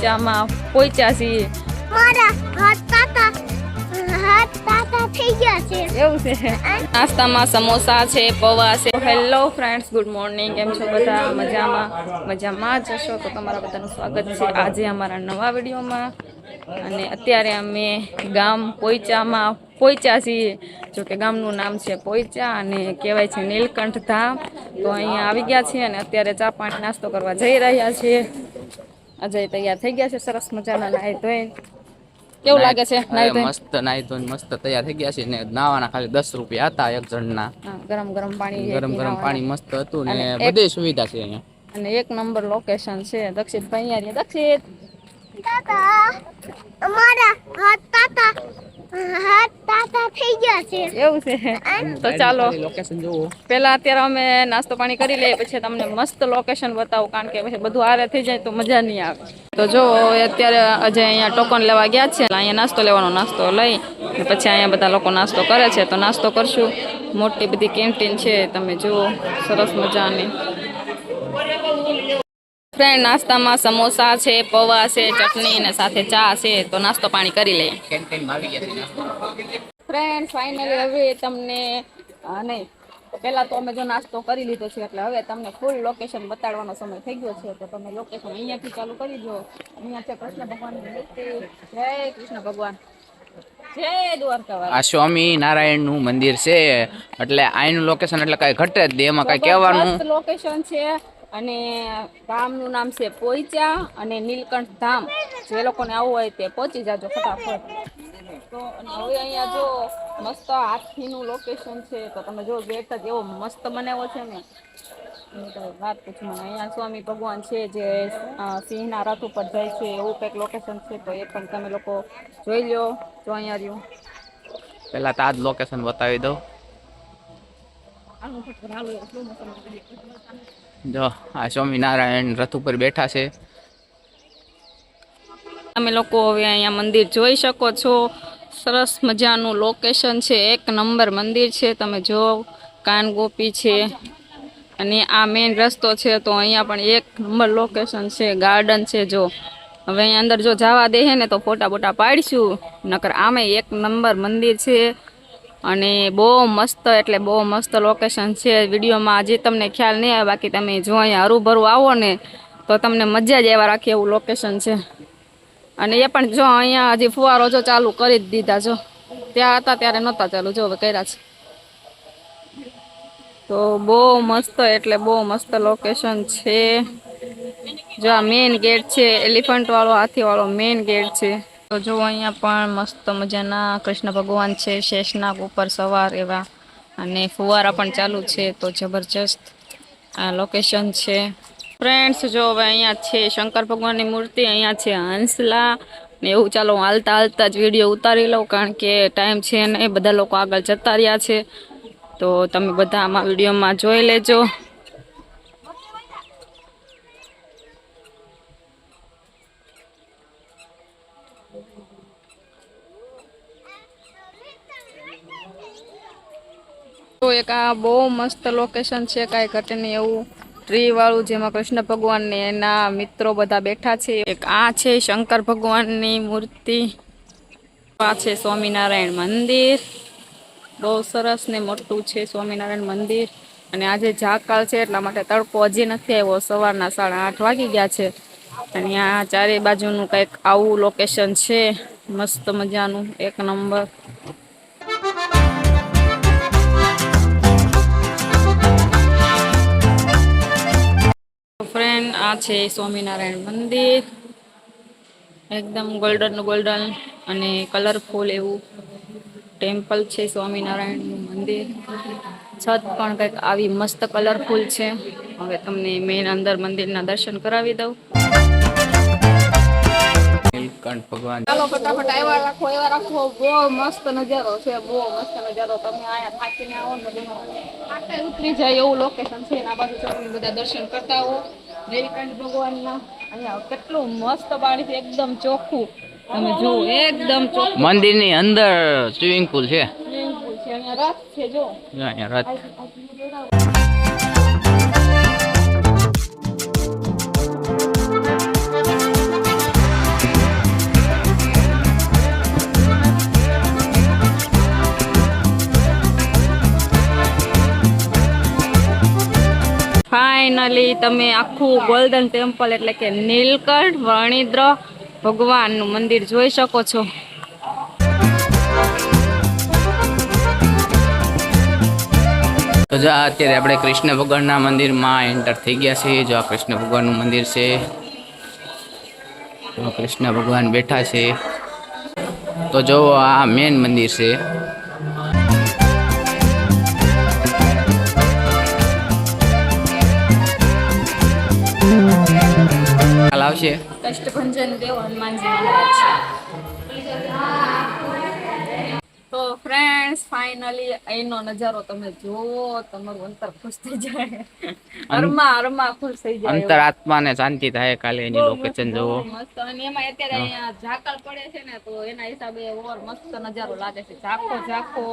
પોઈચામાં પોઈચા છીએ. મારા હાથ હાથ તાતા થઈ ગયા છે. એવું છે. નાસ્તામાં સમોસા છે પૌવા છે. હેલો ફ્રેન્ડ્સ ગુડ મોર્નિંગ કેમ છો બધા? મજામાં? મજામાં જ હશો? તો તમારા બધાનું સ્વાગત છે આજે અમારા નવા વિડીયોમાં. અને અત્યારે અમે ગામ પોઈચામાં પોઈચા છીએ. જો કે ગામનું નામ છે પોઈચા અને કહેવાય છે નીલકંઠ ધામ તો અહીંયા આવી ગયા છીએ અને અત્યારે ચા પાણી નાસ્તો કરવા જઈ રહ્યા છીએ. અજય તૈયાર થઈ ગયા છે સરસ મજાના નાહી ધોઈ કેવું લાગે છે નાહી ધોઈ મસ્ત નાહી ધોઈ મસ્ત તૈયાર થઈ ગયા છે ને નાવાના ખાલી દસ રૂપિયા હતા એક જણના. હા, ગરમ ગરમ પાણી ગરમ ગરમ પાણી મસ્ત હતું ને બધી સુવિધા છે અહીંયા. અને એક નંબર લોકેશન છે દક્ષિત ભાઈ અહીંયા. દક્ષિત! તાતા મારા હાથ તાતા હાથ તાતા થઈ ગયા છે એવું છે. તો ચાલો. લોકેશન જોવો. અત્યારે અમે નાસ્તો પાણી કરી લઈએ પછી તમને મસ્ત લોકેશન બતાવું કારણ કે પછી બધું આરે થઈ જાય તો મજા નહીં આવે. તો જો અત્યારે અજય અહીંયા ટોકન લેવા ગયા છે. અહીંયા નાસ્તો લેવાનો નાસ્તો લઈ પછી અહીંયા બધા લોકો નાસ્તો કરે છે. તો નાસ્તો કરશું. મોટી બધી કેન્ટીન છે તમે જુઓ સરસ મજાની. ફ્રેન્ડ નાસ્તામાં સમોસા છે પૌવા છે ચટણી અને સાથે ચા છે તો નાસ્તો પાણી કરી લઈએ. કેન્ટીનમાં આવી ગયા છે ફ્રેન્ડ ફાઇનલી હવે તમને નહીં પહેલા તો અમે જો નાસ્તો કરી લીધો છે એટલે હવે તમને ફૂલ લોકેશન બતાડવાનો સમય થઈ ગયો છે તો તમે લોકેશન અહીંયાથી ચાલુ કરી દો. અહીંયા છે કૃષ્ણ ભગવાનની મૂર્તિ. જય કૃષ્ણ ભગવાન. આ સ્વામી નારાયણનું મંદિર છે એટલે આનું લોકેશન એટલે કઈ ઘટે જ એમાં કઈ કહેવાનું. લોકેશન છે અને ગામનું નામ છે પોઈચા અને નીલકંઠ ધામ. જે લોકોને આવવું હોય તે પહોંચી જાજો ફટાફટ. તો અને હવે અહીંયા જો મસ્ત હાથીનું લોકેશન છે તો તમે જો ગેટ જ એવો મસ્ત બનાવ્યો છે ને. વાત પૂછું મને અહીંયા સ્વામી ભગવાન છે જે સિંહના રથ ઉપર જાય છે એવું કંઈક લોકેશન છે તો એ પણ તમે લોકો જોઈ લ્યો જો અહીંયા રહ્યું. પેલા તો આ જ લોકેશન બતાવી દઉં. જો આ સ્વામિનારાયણ રથ ઉપર બેઠા છે. તમે લોકો હવે અહીંયા મંદિર જોઈ શકો છો. સરસ મજાનું લોકેશન છે. એક નંબર મંદિર છે. તમે જો કાન ગોપી છે. અને આ મેઇન રસ્તો છે તો અહીંયા પણ એક નંબર લોકેશન છે. ગાર્ડન છે જો. હવે અહીંયા અંદર જો જવા દે ને તો ફોટા બોટા પાડીશું. નકર આમે એક નંબર મંદિર છે. અને બહુ મસ્ત, એટલે બહુ મસ્ત લોકેશન છે. વિડીયોમાં હજી તમને ખ્યાલ નહીં આવે, બાકી તમે જો અહીંયા હરુભરું આવો ને તો તમને મજા જ એવા રાખે એવું લોકેશન છે. અને એ પણ જો અહીંયા હજી ફુવારો જો ચાલુ કરી જ દીધા જો. ત્યાં હતા, ત્યારે નહોતા ચાલુ, જો હવે કર્યા છે. તો બહુ મસ્ત, એટલે બહુ મસ્ત લોકેશન છે. જો આ મેઇન ગેટ છે એલિફન્ટવાળો હાથીવાળો મેઇન ગેટ છે. તો જો અહીંયા પણ મસ્ત મજાના કૃષ્ણ ભગવાન છે, શેષનાગ ઉપર સવાર એવા. અને ફુવારા પણ ચાલુ છે, તો જબરજસ્ત આ લોકેશન છે. ફ્રેન્ડ્સ જો હવે અહીંયા છે. શંકર ભગવાનની મૂર્તિ અહીંયા છે હંસલા. ને એવું ચાલો હું હાલતા હાલતા જ વીડિયો ઉતારી લઉં કારણ કે ટાઈમ છે ને બધા લોકો આગળ જતા રહ્યા છે. તો તમે બધા આમાં વિડીયોમાં જોઈ લેજો. તો એક આ બહુ મસ્ત લોકેશન છે. કાંઈ ઘટે નહીં એવું. ટ્રી વાળું જેમાં કૃષ્ણ ભગવાન ને એના મિત્રો બધા બેઠા છે. એક આ છે શંકર ભગવાનની મૂર્તિ. આ છે સ્વામિનારાયણ મંદિર. બહુ સરસ ને મોટું છે સ્વામિનારાયણ મંદિર. અને આજે ઝાકાળ છે એટલા માટે તડકો હજી નથી આવ્યો. સવારના સાડા આઠ વાગી ગયા છે. અને આ ચારે બાજુનું કંઈક આવું લોકેશન છે. મસ્ત મજાનું. એક નંબર. આ છે સ્વામિનારાયણ મંદિર. એકદમ ગોલ્ડન ગોલ્ડન અને કલરફુલ એવું ટેમ્પલ છે સ્વામિનારાયણનું મંદિર. છત પણ કંઈક આવી મસ્ત કલરફુલ છે. હવે તમને મેન અંદર મંદિરના દર્શન કરાવી દઉં. નીલકંઠ ભગવાન. ચાલો ફટાફટ આવ્યા રાખો એવા રાખો. બહુ મસ્ત નજારો છે બહુ મસ્ત નજારો. તમે અહીંયા થાકીને આવો ને આટલે ઉતરી જાય એવું લોકેશન છે બાજુ બધા દર્શન કરતા આવો. નીલકંઠ ભગવાનના. અહીંયા કેટલું મસ્ત પાણી છે એકદમ ચોખ્ખું. તમે જુઓ એકદમ ચોખ્ખું. મંદિરની અંદર સ્વિમિંગ પુલ છે. સ્વિમિંગ પુલ છે. અહીંયા રથ છે જો. જો અહીંયા રથ ફાઇનલી તમે આખું ગોલ્ડન ટેમ્પલ એટલે કે નીલકંઠ, વણિદ્ર, ભગવાનનું મંદિર જોઈ શકો છો. તો જો આ અત્યારે આપણે કૃષ્ણ ભગવાનના મંદિરમાં એન્ટર થઈ ગયા છીએ. જો આ કૃષ્ણ ભગવાનનું મંદિર છે કૃષ્ણ ભગવાન બેઠા છે. તો જો આ મેન મંદિર છે આવશે. કષ્ટભંજન દેવ હનુમાનજી મહારાજ. તો ફ્રેન્ડ્સ ફાઇનલી અહીંનો નજારો તમે જોવો તમારું અંતર ખુશ થઈ જાય. અરમા અરમા ખુશ થઈ જાય. અંતર આત્માને શાંતિ થાય કાલે એની લોકેશન જોવો મસ્ત. અને એમાં અત્યારે અહીંયા ઝાકળ પડે છે ને તો એના હિસાબે ઓર મસ્ત નજારો લાગે છે. ઝાકો ઝાકો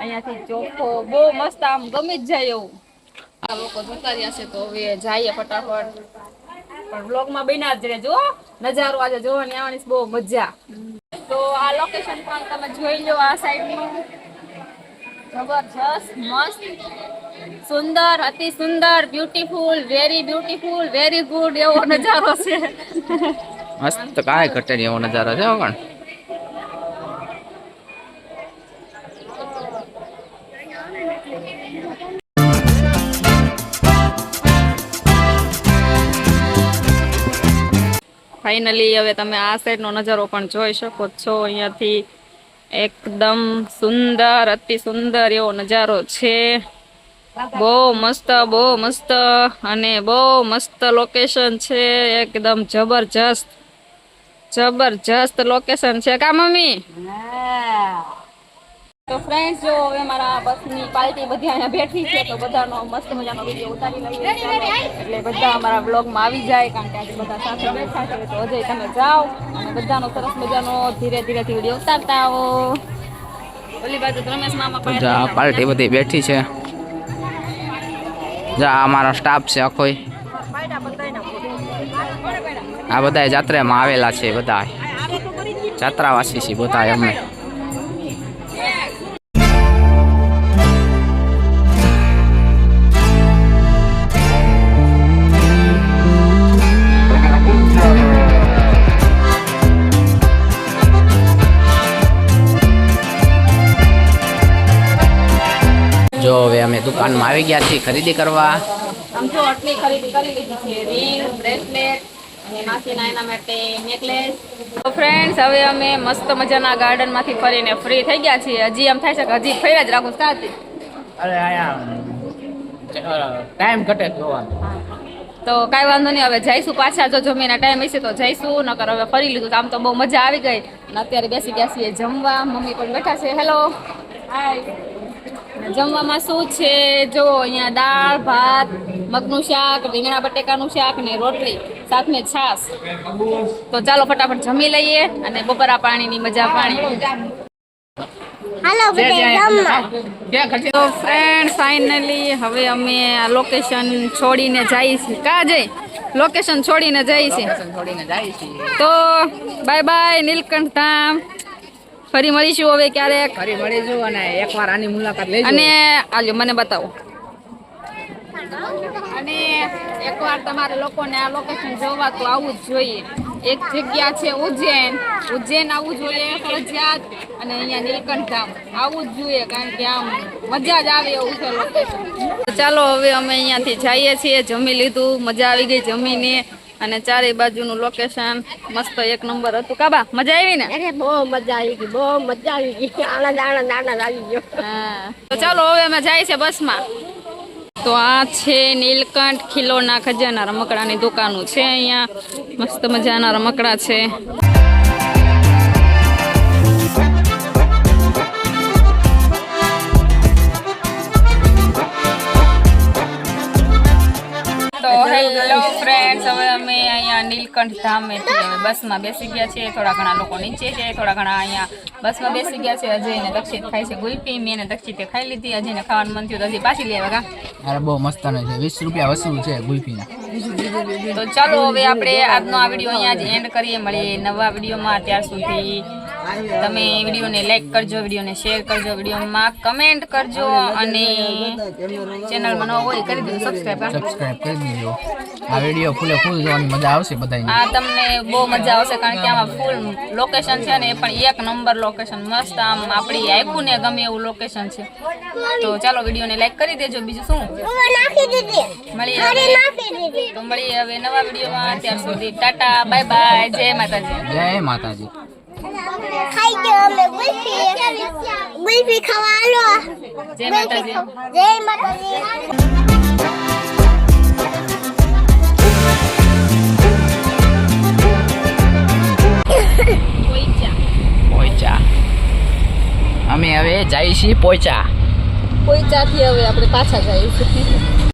અહીંયાથી ચોખ્ખો બહુ મસ્ત. આમ ગમી જ જાય એવું. આ લોકો જોતા રહ્યા છે તો હવે જઈએ ફટાફટ. પણ બ્લોગમાં બન્યા જ રહેજો નજારો આજે જોવાની આવવાની બહુ મજા. તો આ લોકેશન પણ તમે જોઈ લો આ સાઈડનું જબરજસ્ત, મસ્ત, સુંદર, અતિ સુંદર beautiful very beautiful very good એવો નજારો છે. ઘટે એવો નજારો છે ફાઇનલી હવે તમે આ સાઈડનો નજારો પણ જોઈ શકો છો. અહીંયાથી એકદમ સુંદર, અતિ સુંદર એવો નજારો છે. બહુ મસ્ત બહુ મસ્ત અને બહુ મસ્ત લોકેશન છે. એકદમ જબરજસ્ત જબરજસ્ત લોકેશન છે. કા મમ્મી? ફ્રેન્ડ્સ જો હવે મારા બસની પાર્ટી બધી અહીંયા બેઠી છે તો બધાનો મસ્ત મજાનો વીડિયો ઉતારી લઈએ. એટલે બધા અમારા બ્લોગમાં આવી જાય કારણ કે આજે બધા સાથે બેઠા છે તો અજય તમે જાઓ અને બધાનો સરસ મજાનો ધીરે ધીરેથી વીડિયો ઉતારતા આવો. ઓલી બાજુ રમેશ મામા તો જો આ પાર્ટી બધી બેઠી છે. જા અમારો સ્ટાફ છે આખોય. આ બધા જાત્રામાં આવેલા છે બધા જાત્રાવાસી છે બધા અમે. દુકાનમાં આવી ગયા છીએ ખરીદી કરવા. આમ જો આટલી ખરીદી કરી લીધી છે રિંગ બ્રેસલેટ અને માસીના એના માટે નેકલેસ. તો ફ્રેન્ડ્સ હવે અમે મસ્ત મજાના ગાર્ડનમાંથી ફરીને ફ્રી થઈ ગયા છીએ. હજી એમ થાય છે કે હજી ફર્યા જ રાખું સાથી અરે ટાઈમ ઘટે જોવાનો તો કાંઈ વાંધો નહીં હવે જઈશું પાછા. જો જમીના ટાઈમ હશે તો જઈશું નકર હવે ફરી લીધું આમ તો બહુ મજા આવી ગઈ. અને અત્યારે બેસી ગયા છીએ જમવા. મમ્મી પણ બેઠા છે. હેલો હાય જમવામાં શું છે? જો અહીંયા દાળ ભાત મગનું શાક રીંગણા બટેકાનું શાક ને રોટલી સાથે છાશ. તો ચાલો ફટાફટ જમી લઈએ અને બપોરા પાણીની મજા પાણી. હાલો તો ફ્રેન્ડ ફાઇનલી હવે અમે આ લોકેશન છોડીને જઈએ છીએ. કા જઈ? લોકેશન છોડીને જઈએ છીએ. તો બાય બાય નીલકંઠ ધામ. ફરી મળીશું હવે ક્યારેક. ફરી મળીશું અને એકવાર આની મુલાકાત લઈ અને આજો મને બતાવો. અને એકવાર તમારે લોકોને આ લોકેશન જોવા તો આવવું જ જોઈએ. એક જગ્યા છે ઉજ્જૈન. ઉજ્જૈન આવવું જોઈએ ફરજિયાત. અને અહીંયા નીલકંઠ ધામ. આવવું જ જોઈએ કારણ કે આમ મજા જ આવે એવું છે લોકેશન ચાલો હવે અમે અહીંયાથી જઈએ છીએ જમી લીધું મજા આવી ગઈ જમીને. અને ચારે બાજુનું લોકેશન મસ્ત એક નંબર હતું. કાબા મજા આવી ને? અરે બહુ મજા આવી ગઈ બહુ મજા આવી ગઈ. આનંદ આનંદ આનંદ આવી ગયો. હા. તો ચાલો હવે અમે જાય છે બસમાં. તો આ છે નીલકંઠ ખીલોના ખજાના રમકડાની દુકાનો છે અહીંયા. મસ્ત મજાના રમકડા છે. તો હેલો ફ્રેન્ડ્સ હવે નીલકંઠ ધામ એટલે બસમાં બેસી ગયા છે થોડા ઘણા લોકો નીચે છે થોડા ઘણા અહીંયા બસમાં બેસી ગયા છે. અજય ને દક્ષિત ખાય છે ગુલ્ફી. મેં દક્ષિતે ખાઈ લીધી. અજયને ખાવાનું મન થયું તો હજી પાછી લેવા કા? અરે બહુ મસ્ત છે. વીસ રૂપિયા વસૂલ છે ગુલ્ફીના. તો ચાલો હવે આપણે આજનો આ વીડિયો અહીંયા જ એન્ડ કરીએ. મળીએ નવા વિડીયોમાં. ત્યાર સુધી તમે વિડીયોને લાઈક કરજો વિડીયોને શેર કરજો વિડીયોમાં કમેન્ટ કરજો અને ચેનલમાં નવો હોય કરી દેજો સબસ્ક્રાઇબ સબસ્ક્રાઇબ કરી દેજો. આ વીડિયો ફૂલે ફૂલ જોવાની મજા આવશે બધાને આ તમને બહુ મજા આવશે કારણ કે આમાં ફૂલ લોકેશન છે ને એ પણ એક નંબર લોકેશન મસ્ત આમ આપણી આખું ને ગમે એવું લોકેશન છે. તો ચાલો વિડીયોને લાઈક કરી દેજો બીજું શું? હું નાખી દીધી. મળીએ હવે. તો મળીએ હવે નવા વિડીયોમાં. ત્યાર સુધી ટાટા બાય બાય જય માતાજી. જય માતાજી. ખાઈ ગયો અમે ગુલ્ફી ગુલ્ફી ખાવા આલો જય માતાજી જય માતાજી પોઈચા અમે હવે જઈએ છીએ પોઈચા કોઈ હવે આપણે પાછા જઈશું.